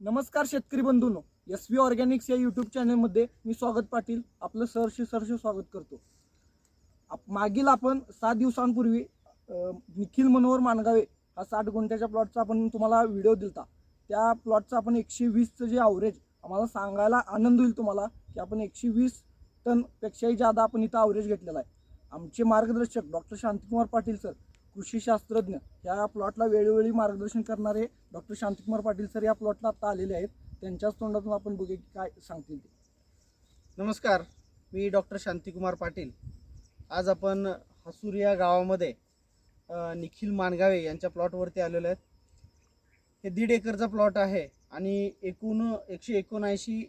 नमस्कार शेतकरी बंधूंनो एस व्ही ऑर्गॅनिक्स या यूट्यूब चॅनलमध्ये मी स्वागत पाटील आपलं सहर्ष सहर्ष स्वागत करतो. आप- मागील आपण सात दिवसांपूर्वी निखिल मनोहर मानगावे हा साठ गुंठ्याच्या प्लॉटचा आपण तुम्हाला व्हिडिओ दिलता. त्या प्लॉटचा आपण एकशे वीसचं जे ॲव्हरेज आम्हाला सांगायला आनंद होईल तुम्हाला की आपण एकशे वीस टनपेक्षाही जादा आपण इथं ॲव्हरेज घेतलेला आहे. आमचे मार्गदर्शक डॉक्टर शांतकुमार पाटील सर कृषी शास्त्रज्ञ प्लॉटला वेळोवेळी मार्गदर्शन करणारे डॉक्टर शांतिकुमार पाटील सर या प्लॉटला आता आलेले आहेत. त्यांच्याच तोंडातून आपण बघूया की काय सांगतील ते. नमस्कार मी डॉक्टर शांतिकुमार पाटील. आज आपण हसूर या गावामध्ये निखिल मानगावे यांच्या प्लॉटवरती आलेलो आहेत. हे दीड एकरचा प्लॉट आहे आणि एकूण एकशे एकोणऐंशी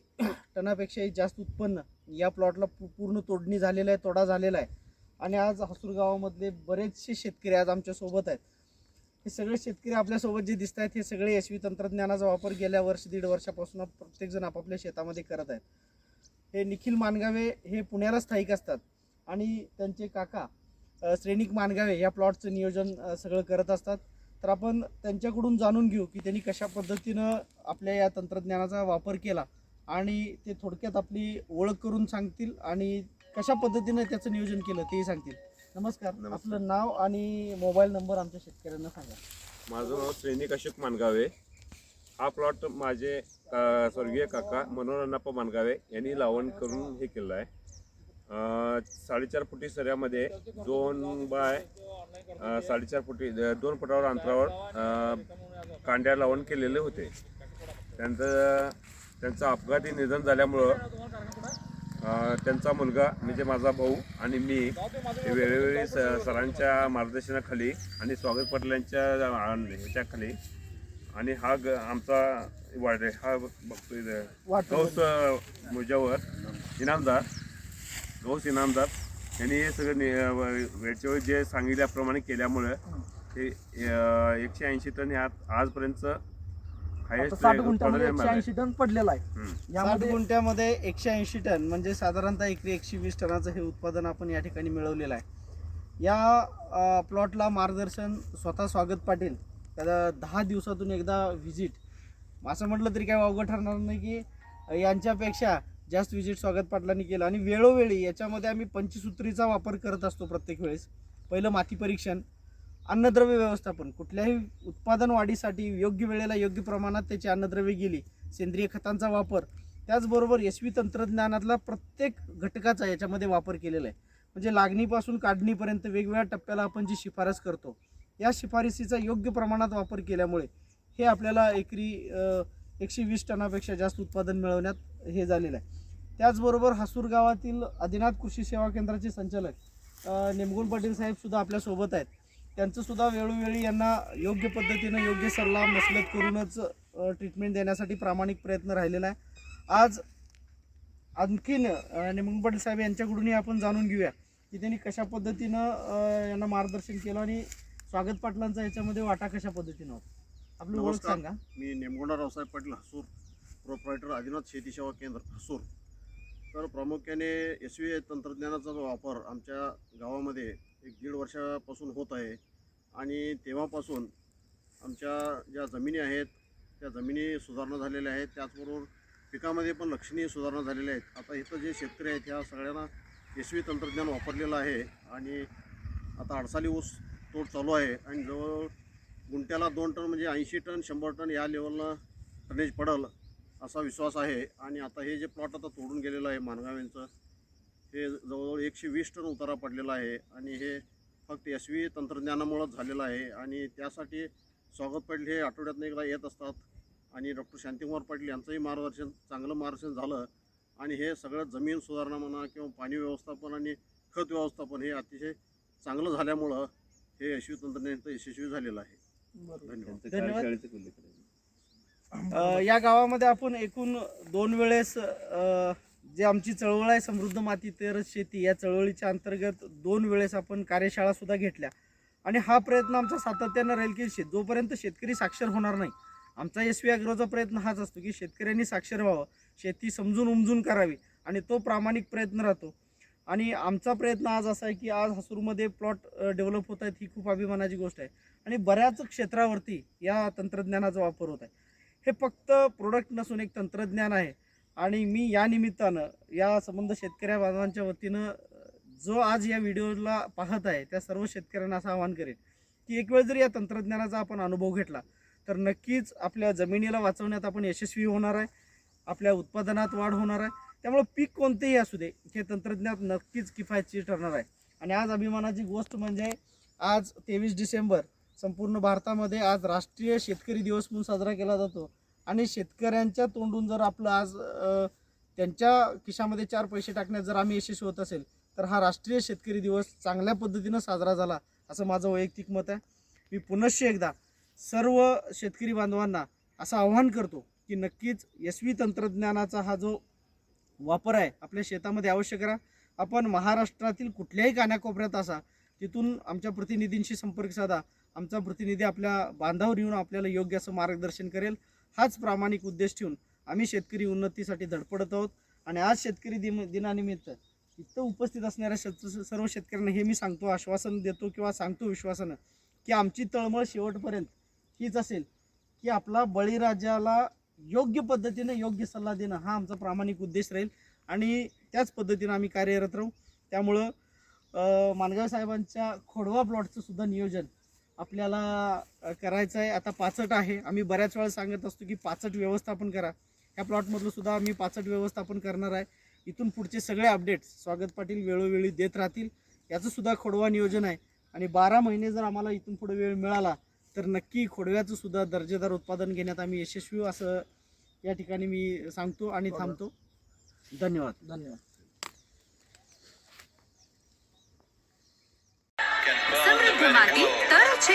टनापेक्षाही जास्त उत्पन्न या प्लॉटला पूर्ण तोडणी झालेलं आहे तोडा झालेला आहे. आणि आज हसूर गावामधले बरेचसे शेतकरी आज आमच्यासोबत आहेत. हे सगळे शेतकरी आपल्यासोबत जे दिसत आहेत हे सगळे यशवी तंत्रज्ञानाचा वापर गेल्या वर्ष दीड वर्षापासून प्रत्येकजण आपापल्या शेतामध्ये करत आहेत. हे निखिल मानगावे हे पुण्याला स्थायिक असतात आणि त्यांचे काका श्रेणिक मानगावे या प्लॉटचं नियोजन सगळं करत असतात. तर आपण त्यांच्याकडून जाणून घेऊ की त्यांनी कशा पद्धतीनं आपल्या या तंत्रज्ञानाचा वापर केला आणि ते थोडक्यात आपली ओळख करून सांगतील आणि कशा पद्धतीनं त्याचं नियोजन केलं तेही सांगतील. नमस्कार. नमस्कार. आपलं नाव आणि मोबाईल नंबर आमच्या शेतकऱ्यांना सांगा. माझं नाव सैनिक अशोक मानगावे. हा प्लॉट माझे अ, स्वर्गीय काका मनोहर अण्णाप्पा मानगावे यांनी लावण करून हे केलं आहे. अ, साडेचार फुटी सऱ्यामध्ये दोन बाय अ, साडेचार फुटी अ, दोन फुटावर अंतरावर अ, कांड्या लावण केलेले होते. त्यांचं त्यांचं अपघाती निधन झाल्यामुळं त्यांचा मुलगा म्हणजे माझा भाऊ आणि मी हे वेळोवेळी स- सरांच्या मार्गदर्शनाखाली आणि स्वागत पाटील यांच्या अ, ह्याच्याखाली आणि हा ग आमचा वाढ हा बघतोय गौस मुजावर इनामदार गौस इनामदार यांनी हे सगळं नि- वेळच्या वेळी जे सांगितल्याप्रमाणे केल्यामुळं ते एकशे ऐंशी टन ह्यात आजपर्यंत आता हायेस्ट साठ गुंठ्यामध्ये एकशे ऐंशी टन पडलेला आहे. साठ यामध्ये गुंठ्यामध्ये एकशे ऐंशी टन म्हणजे साधारणतः एकरी एकशे वीस टनाचं हे उत्पादन आपण या ठिकाणी मिळवलेलं आहे. या प्लॉटला मार्गदर्शन स्वतः स्वागत पाटील त्याला दहा दिवसातून एकदा व्हिजिट असं म्हटलं तरी काय अवघड ठरणार नाही की यांच्यापेक्षा जास्त व्हिजिट स्वागत पाटलांनी केलं. आणि वेळोवेळी याच्यामध्ये आम्ही पंचसूत्रीचा वापर करत असतो प्रत्येक वेळेस. पहिलं माती परीक्षण अन्नद्रव्य व्यवस्थापन. कुठल्याही उत्पादन वाढीसाठी योग्य वेळेला योग्य प्रमाणात त्याची अन्नद्रव्ये गेली सेंद्रिय खतांचा वापर त्याचबरोबर यशवी तंत्रज्ञानातला प्रत्येक घटकाचा याच्यामध्ये वापर केलेला आहे. म्हणजे लागणीपासून काढणीपर्यंत वेगवेगळ्या टप्प्याला आपण जी शिफारस करतो या शिफारसीचा योग्य प्रमाणात वापर केल्यामुळे हे आपल्याला एकरी एकशे वीस टनापेक्षा जास्त उत्पादन मिळवण्यात हे झालेलं आहे. त्याचबरोबर हसूर गावातील आदिनाथ कृषी सेवा केंद्राचे संचालक अ, पाटील साहेब सुद्धा आपल्यासोबत आहेत. त्यांचं सुद्धा वेळोवेळी यांना योग्य पद्धतीनं योग्य सल्ला मसलत करूनच ट्रीटमेंट देण्यासाठी प्रामाणिक प्रयत्न राहिलेला आहे. आज आणखीन अ, निमगुण पाटील साहेब यांच्याकडूनही आपण जाणून घेऊया की त्यांनी कशा पद्धतीनं यांना मार्गदर्शन केलं आणि स्वागत पाटलांचा याच्यामध्ये वाटा कशा पद्धतीनं होता? आपली ओळख. सांगा. मी नेमगोंडा रावसाहेब पाटील हसूर प्रोप्रायटर आदिनाथ शेती सेवा केंद्र हसूर. तर प्रामुख्याने एस व्ही तंत्रज्ञानाचा जो वापर आमच्या गावामध्ये एक दीड वर्षापासून होत आहे. आणि तेव्हापासून आमच्या ज्या जमिनी आहेत त्या जमिनी सुधारणा झालेल्या आहेत. त्याचबरोबर पिकामध्ये पण लक्षणीय सुधारणा झालेल्या आहेत. आता इथं जे शेतकरी आहेत ह्या सगळ्यांना यशवी तंत्रज्ञान वापरलेलं आहे. आणि आता अडसाली ऊस तोड चालू आहे. आणि जवळ गुंट्याला दोन टन म्हणजे ऐंशी टन शंभर टन या लेवलला टनेज पडल असा विश्वास आहे. आणि आता हे जे प्लॉट आता तोडून गेलेलं आहे मानगाव यांचं हे जवळजवळ एकशे वीस टन उतारा पडलेला आहे आणि हे फक्त एस व्ही तंत्रज्ञानामुळंच झालेलं आहे आणि त्यासाठी स्वागत पाटील हे आठवड्यातनं एकदा येत असतात आणि डॉक्टर शांतिकुमार पाटील यांचंही मार्गदर्शन चांगलं मार्गदर्शन झालं आणि हे सगळं जमीन सुधारणा म्हणा किंवा पाणी व्यवस्थापन आणि खत व्यवस्थापन हे अतिशय चांगलं झाल्यामुळं हे यशस्वी तंत्रज्ञान यशस्वी झालेलं आहे. बरोबर. धन्यवाद. या गावामध्ये आपण एकूण दोन वेळेस जे आमची चळवळ आहे समृद्ध माती तरच शेती या चळवळीच्या अंतर्गत दोन वेळेस आपण कार्यशाळा सुद्धा घेतल्या. आणि हा प्रयत्न आमचा सातत्यानं राहील की शे जोपर्यंत शेतकरी साक्षर होणार नाही आमचा एस व्ही अॅग्रोचा प्रयत्न हाच असतो की शेतकऱ्यांनी साक्षर व्हावं शेती समजून उमजून करावी आणि तो प्रामाणिक प्रयत्न राहतो. आणि आमचा प्रयत्न आज असा आहे की आज हसूरमध्ये प्लॉट डेव्हलप होत आहेत ही खूप अभिमानाची गोष्ट आहे. आणि बऱ्याच क्षेत्रावरती या तंत्रज्ञानाचा वापर होत आहे. हे फक्त प्रोडक्ट नसून एक तंत्रज्ञान आहे. आणि मी या निमित्तानं या संबंध शेतकऱ्या बांधवांच्या वतीनं जो आज या व्हिडिओला पाहत आहे त्या सर्व शेतकऱ्यांना असं आवाहन करेन की एक वेळ जर या तंत्रज्ञानाचा आपण अनुभव घेतला तर नक्कीच आपल्या जमिनीला वाचवण्यात आपण यशस्वी होणार आहे आपल्या उत्पादनात वाढ होणार आहे. त्यामुळे पीक कोणतेही असू दे हे तंत्रज्ञान नक्कीच किफायतशीर ठरणार आहे. आणि आज अभिमानाची गोष्ट म्हणजे आज तेवीस डिसेंबर संपूर्ण भारतामध्ये आज राष्ट्रीय शेतकरी दिवस म्हणून साजरा केला जातो. आणि शेतकऱ्यांच्या तोंडून जर आपलं आज त्यांच्या खिशामध्ये चार पैसे टाकण्यात जर आम्ही यशस्वी होत असेल तर हा राष्ट्रीय शेतकरी दिवस चांगल्या पद्धतीनं साजरा झाला असं माझं वैयक्तिक मत आहे. मी पुनश्च एकदा सर्व शेतकरी बांधवांना असं आव्हान करतो की नक्कीच यशवी तंत्रज्ञानाचा हा जो वापर आहे आपल्या शेतामध्ये अवश्य करा. आपण महाराष्ट्रातील कुठल्याही कानाकोपऱ्यात असा तिथून आमच्या प्रतिनिधींशी संपर्क साधा. आमचा प्रतिनिधी आपल्या बांधावर येऊन आपल्याला योग्य असं मार्गदर्शन करेल. हाच प्रामाणिक उद्देश ठेवून आम्ही शेतकरी उन्नतीसाठी धडपडत आहोत. आणि आज शेतकरी दिन दिनानिमित्त इथं उपस्थित असणाऱ्या शेत सर्व शेतकऱ्यांना हे मी सांगतो आश्वासन देतो किंवा सांगतो विश्वासानं की आमची तळमळ शेवटपर्यंत हीच असेल की आपला बळीराजाला योग्य पद्धतीनं योग्य सल्ला देणं हा आमचा प्रामाणिक उद्देश राहील. आणि त्याच पद्धतीनं आम्ही कार्यरत राहू. त्यामुळं मानगाव साहेबांच्या खोडवा प्लॉटचं सुद्धा नियोजन आपल्याला करायचं आहे आता पाचट आहे. आम्ही बऱ्याच वेळा सांगत असतो की पाचट व्यवस्थापन करा. ह्या प्लॉटमधलं सुद्धा आम्ही पाचट व्यवस्थापन करणार आहे. इथून पुढचे सगळे अपडेट्स स्वागत पाटील वेळोवेळी देत राहतील. याचं सुद्धा खोडवा नियोजन आहे. आणि बारा महिने जर आम्हाला इथून पुढे वेळ मिळाला तर नक्की खोडव्याचं सुद्धा दर्जेदार उत्पादन घेण्यात आम्ही यशस्वी असं या ठिकाणी मी सांगतो आणि थांबतो. धन्यवाद. धन्यवाद.